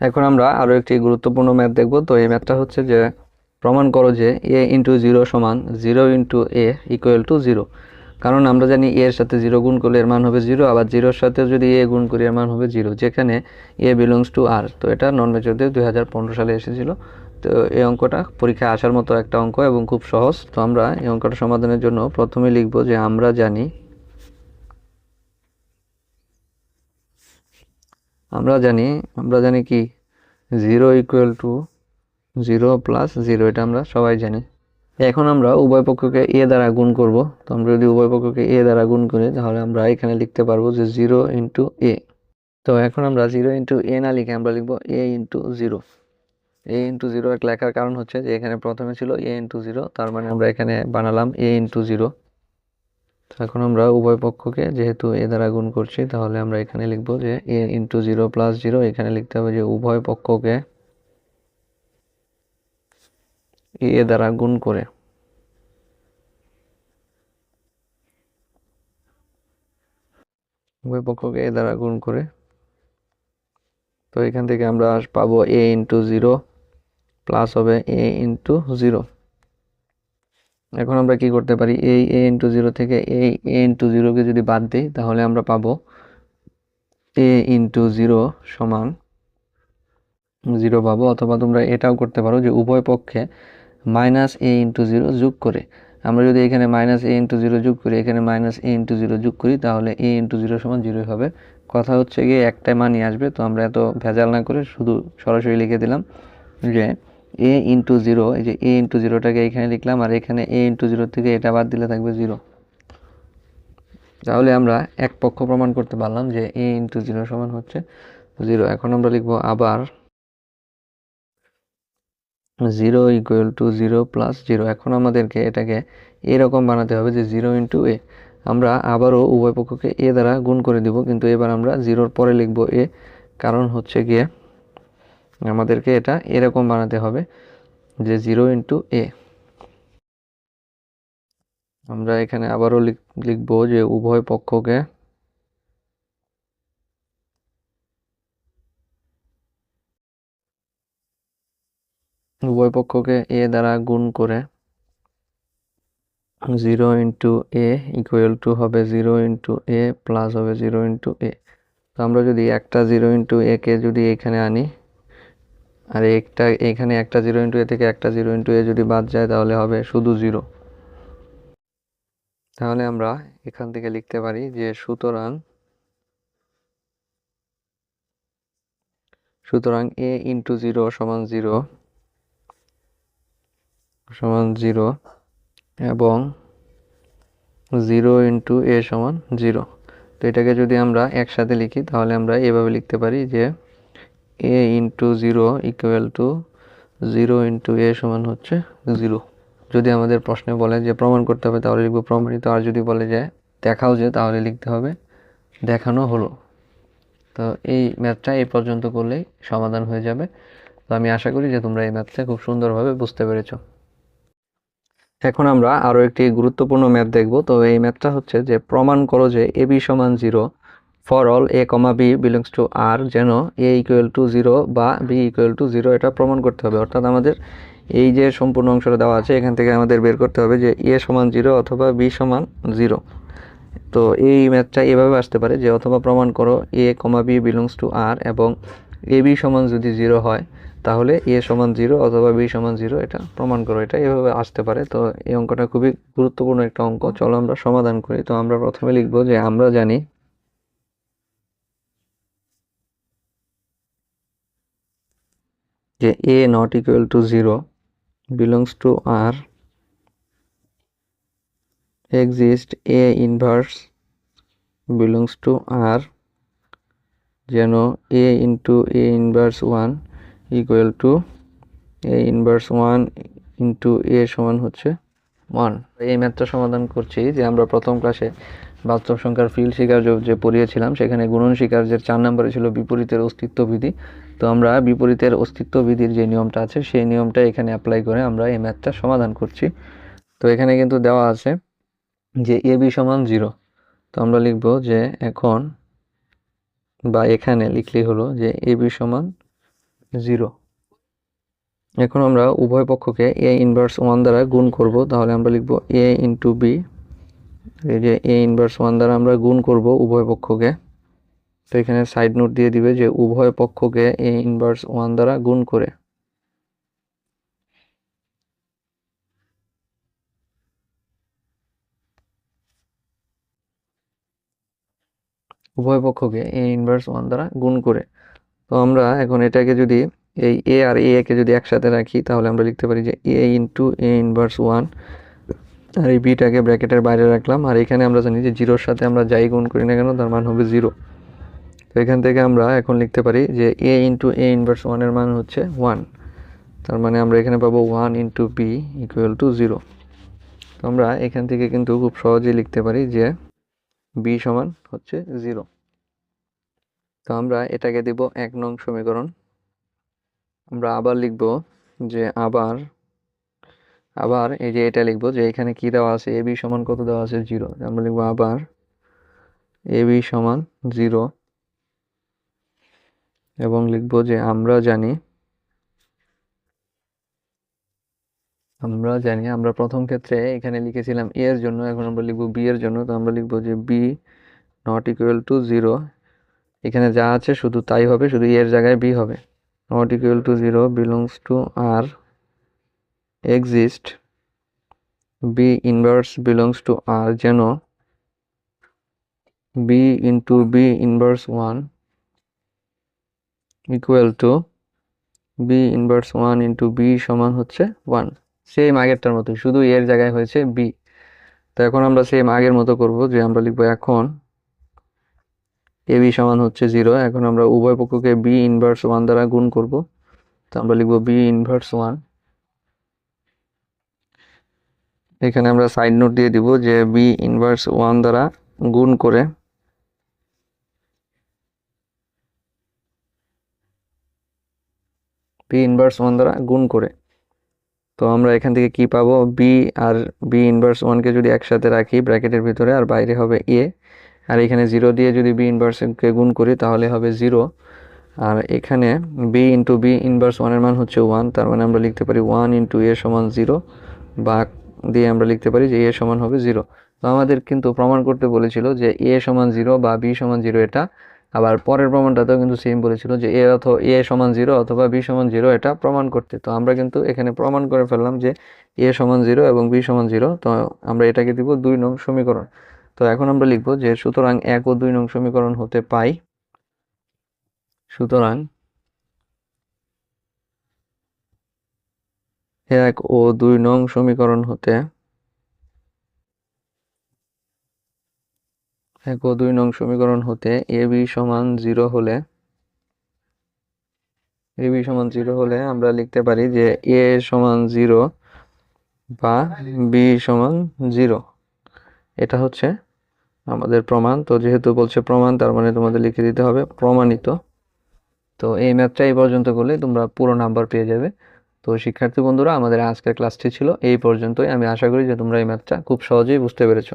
এখন আমরা আরও একটি গুরুত্বপূর্ণ ম্যাথ দেখব। তো এই ম্যাথটা হচ্ছে যে, প্রমাণ করো যে এ ইন্টু জিরো সমান zero into A equal to zero কারণ আমরা জানি এর সাথে জিরো গুণ করলে এর মান হবে জিরো আবার জিরোর সাথে যদি এ গুণ করি এর মান হবে জিরো যেখানে এ বিলংস টু আর তো এটা নন মেজরদের দুই হাজার পনেরো সালে এসেছিল। তো এই অঙ্কটা পরীক্ষায় আসার মতো একটা অঙ্ক এবং খুব সহজ। তো আমরা এই অঙ্কটা সমাধানের জন্য প্রথমে লিখব যে আমরা জানি আমরা জানি আমরা জানি কি? Zero equal to zero plus zero এটা আমরা সবাই জানি। এখন আমরা উভয় পক্ষকে এ দ্বারা গুণ করব। তো আমরা যদি উভয় পক্ষকে এ দ্বারা গুণ করি, তাহলে আমরা এখানে লিখতে পারব যে জিরো ইন্টু এ তো এখন আমরা জিরো ইন্টু এ না লিখে আমরা লিখব A into zero A into zero এক লেখার কারণ হচ্ছে যে এখানে প্রথমে ছিল এ ইন্টু জিরো তার মানে আমরা এখানে বানালাম এ ইন্টু জিরো এখন আমরা উভয় পক্ষকে যেহেতু এ দ্বারা গুণ করছি, তাহলে আমরা এখানে লিখব যে A into zero plus zero এখানে লিখতে হবে যে উভয় পক্ষকে এ দ্বারা গুণ করে। উভয় পক্ষকে এ দ্বারা গুণ করে। তো এখান থেকে আমরা পাবো এ ইন্টু জিরো প্লাস হবে এ ইন্টু জিরো এখন আমরা কি করতে পারি? এই এ ইন্টু জিরো থেকে এই এ ইন্টু জিরোকে যদি বাদ দিই, তাহলে আমরা পাবো এ ইন্টু জিরো সমান জিরো পাবো, অথবা তোমরা এটাও করতে পারো যে উভয় পক্ষে মাইনাস এ ইন্টু জিরো যোগ করে। আমরা যদি এখানে মাইনাস এ ইন্টু জিরো যোগ করি, এখানে মাইনাস এ ইন্টু জিরো যোগ করি, তাহলে এ ইন্টু জিরো সমান জিরোই হবে। কথা হচ্ছে গিয়ে একটাই মানই আসবে, তো আমরা এত ভেজাল না করে শুধু সরাসরি লিখে দিলাম যে এ ইন্টু জিরো এই যে এ ইন্টু জিরোটাকে এখানে লিখলাম, আর এখানে এ ইন্টু জিরো থেকে এটা বাদ দিলে থাকবে জিরো তাহলে আমরা এক পক্ষ প্রমাণ করতে পারলাম যে এ ইন্টু জিরো সমান হচ্ছে জিরো এখন আমরা লিখব আবার zero equal to zero plus zero এখন আমাদেরকে এটাকে এরকম বানাতে হবে যে জিরো ইন্টু এ আমরা আবারও উভয় পক্ষকে এ দ্বারা গুণ করে দিব, কিন্তু এবার আমরা জিরোর পরে লিখব এ কারণ হচ্ছে গিয়ে আমাদেরকে এটা এরকম বানাতে হবে যে জিরো ইন্টু এ। আমরা এখানে আবারও লিখব যে উভয় পক্ষকে উভয় পক্ষকে এ দ্বারা গুণ করে zero into a equal to হবে জিরো ইন্টু এ প্লাস হবে জিরো ইন্টু এ। তো আমরা যদি একটা জিরো ইন্টু এ কে যদি এখানে আনি আর একটা, এখানে একটা জিরো ইন্টু এ থেকে একটা জিরো ইন্টু এ যদি বাদ যায় তাহলে হবে শুধু জিরো তাহলে আমরা এখান থেকে লিখতে পারি যে সুতরাং সুতরাং এ ইন্টু জিরো সমান জিরো সমান জিরো এবং জিরো ইন্টু এ সমান জিরো তো এটাকে যদি আমরা একসাথে লিখি, তাহলে আমরা এভাবে লিখতে পারি যে a into zero equal to zero into a সমান হচ্ছে জিরো যদি আমাদের প্রশ্নে বলে যে প্রমাণ করতে হবে, তাহলে লিখব প্রমাণিত। আর যদি বলে যে দেখাও যে, তাহলে লিখতে হবে দেখানো হলো। তো এই ম্যাথটা এই পর্যন্ত করলেই সমাধান হয়ে যাবে। তো আমি আশা করি যে তোমরা এই ম্যাথটা খুব সুন্দরভাবে বুঝতে পেরেছ। এখন আমরা আরও একটি গুরুত্বপূর্ণ ম্যাথ দেখব। তো এই ম্যাথটা হচ্ছে যে প্রমাণ করো যে এবি সমান zero for all a comma b belongs to R যেন এ ইকুয়াল টু জিরো বা বি ইকুয়াল টু জিরো এটা প্রমাণ করতে হবে। অর্থাৎ আমাদের এই যে সম্পূর্ণ অংশটা দেওয়া আছে, এখান থেকে আমাদের বের করতে হবে যে এ সমান জিরো অথবা বি সমান জিরো তো এই ম্যাথটা এভাবে আসতে পারে যে অথবা প্রমাণ করো a comma b belongs to R এবং এ বি সমান যদি জিরো হয়, তাহলে এ সমান জিরো অথবা বি সমান জিরো এটা প্রমাণ করো। এটা এভাবে আসতে পারে। তো এই অঙ্কটা খুবই গুরুত্বপূর্ণ একটা অঙ্ক। চলো আমরা সমাধান করি। তো আমরা প্রথমে লিখব যে আমরা জানি যে a not equal to zero belongs to R exist a inverse belongs to R যেন a into a inverse one equal to a inverse one into a সমান হচ্ছে ওয়ান এই ম্যাথটা সমাধান করছি যে আমরা প্রথম ক্লাসে বাস্তব সংখ্যার ফিল্ড শিকার যে পড়িয়েছিলাম, সেখানে গুণন শিকার যে চার নম্বরে ছিল বিপরীতের অস্তিত্ব বিধি। তো আমরা বিপরীতের অস্তিত্ব বিধির যে নিয়মটা আছে, সেই নিয়মটা এখানে অ্যাপ্লাই করে আমরা এই ম্যাথটা সমাধান করছি। তো এখানে কিন্তু দেওয়া আছে যে এ বি সমান জিরো। তো আমরা লিখব যে এখন বা এখানে লিখলেই হলো যে এ বি সমান জিরো। এখন আমরা উভয় পক্ষকে এ ইনভার্স ওয়ান দ্বারা গুণ করব। তাহলে আমরা লিখব এ ইন্টু বি এই যে এ ইনভার্স ওয়ান দ্বারা আমরা গুণ করব উভয় পক্ষকে। তো এখানে সাইড নোট দিয়ে দিবে যে উভয় পক্ষকে এ ইনভার্স ওয়ান দ্বারা গুণ করে। উভয় পক্ষকে এ ইনভার্স ওয়ান দ্বারা গুণ করে। তো আমরা এখন এটাকে যদি এই এ আর এ কে যদি একসাথে রাখি, তাহলে আমরা লিখতে পারি যে a into a inverse one আর এই বিটাকে ব্র্যাকেটের বাইরে রাখলাম। আর এখানে আমরা জানি যে জিরোর সাথে আমরা যাই গুণ করি না কেন, তার মান হবে জিরো। তো এখান থেকে আমরা এখন লিখতে পারি যে এ ইন্টু এ ইনভার্স ওয়ানের মান হচ্ছে ওয়ান তার মানে আমরা এখানে পাবো one into b equal to zero তো আমরা এখান থেকে কিন্তু খুব সহজেই লিখতে পারি যে বি সমান হচ্ছে জিরো তো আমরা এটাকে দিব এক নং সমীকরণ। আমরা আবার লিখব যে আবার আবার এই যে এটা লিখব যে এখানে কি দেওয়া আছে? এ বি সমান কত দেওয়া আছে? জিরো। আমরা লিখব আবার এ বি সমান জিরো এবং লিখব যে আমরা জানি আমরা জানি, আমরা প্রথম ক্ষেত্রে এখানে লিখেছিলাম এ এর জন্য, এখন আমরা লিখব বি এর জন্য, তো আমরা লিখব যে b not equal to zero. এখানে যা আছে শুধু তাই হবে, শুধু এর জায়গায় বি হবে। Not equal to zero belongs to R exist b inverse belongs to R যেন b into b inverse one equal to b inverse one into b সমান হচ্ছে ওয়ান সেম আগেরটার মতো শুধু এর জায়গায় হয়েছে বি তো এখন আমরা সেম আগের মতো করব যে আমরা লিখব এখন এ বি সমান হচ্ছে জিরো এখন আমরা উভয় পক্ষকে বি ইনভার্স ওয়ান দ্বারা গুণ করব। তো আমরা লিখব বি ইনভার্স ওয়ান এখানে আমরা সাইড নোট দিয়ে দিব যে বি ইনভার্স ওয়ান দ্বারা গুণ করে বি ইনভার্স ওয়ান দ্বারা গুণ করে। তো আমরা এখান থেকে কি পাবো? বি আর বি ইনভার্স ওয়ানকে যদি একসাথে রাখি, ব্র্যাকেটের ভিতরে, আর বাইরে হবে এ আর এখানে জিরো দিয়ে যদি বি ইনভার্সকে গুণ করি, তাহলে হবে জিরো আর এখানে বি ইন্টু বি ইনভার্স ওয়ানের মান হচ্ছে ওয়ান তার মানে আমরা লিখতে পারি ওয়ান ইন্টু এ সমান জিরো বা দিয়ে আমরা লিখতে পারি যে এ সমান হবে জিরো। তো আমাদের কিন্তু প্রমাণ করতে বলেছিল যে এ সমান জিরো বা বি সমান জিরো এটা। আবার পরের প্রমাণটাতেও কিন্তু সেম বলেছিল যে এ অথবা এ সমান জিরো অথবা বি সমান জিরো এটা প্রমাণ করতে। তো আমরা কিন্তু এখানে প্রমাণ করে ফেললাম যে এ সমান জিরো এবং বি সমান জিরো। তো আমরা এটাকে দিব দুই নং সমীকরণ। তো এখন আমরা লিখব যে সুতরাং এক ও দুই নং সমীকরণ হতে পাই। সুতরাং এক ও দুই নং সমীকরণ হতে। এক ও দুই নং সমীকরণ হতে এ বি সমান জিরো হলে, এ বি সমান জিরো হলে আমরা লিখতে পারি যে এ সমান জিরো বা বি সমান জিরো। এটা হচ্ছে আমাদের প্রমাণ। তো যেহেতু বলছে প্রমাণ, তার মানে তোমাদের লিখে দিতে হবে প্রমাণিত। তো এই ম্যাথটা এই পর্যন্ত করলে তোমরা পুরো নাম্বার পেয়ে যাবে। তো শিক্ষার্থী বন্ধুরা, আমাদের আজকের ক্লাসটি ছিল এই পর্যন্তই। আমি আশা করি যে তোমরা এই ম্যাথটা খুব সহজেই বুঝতে পেরেছ।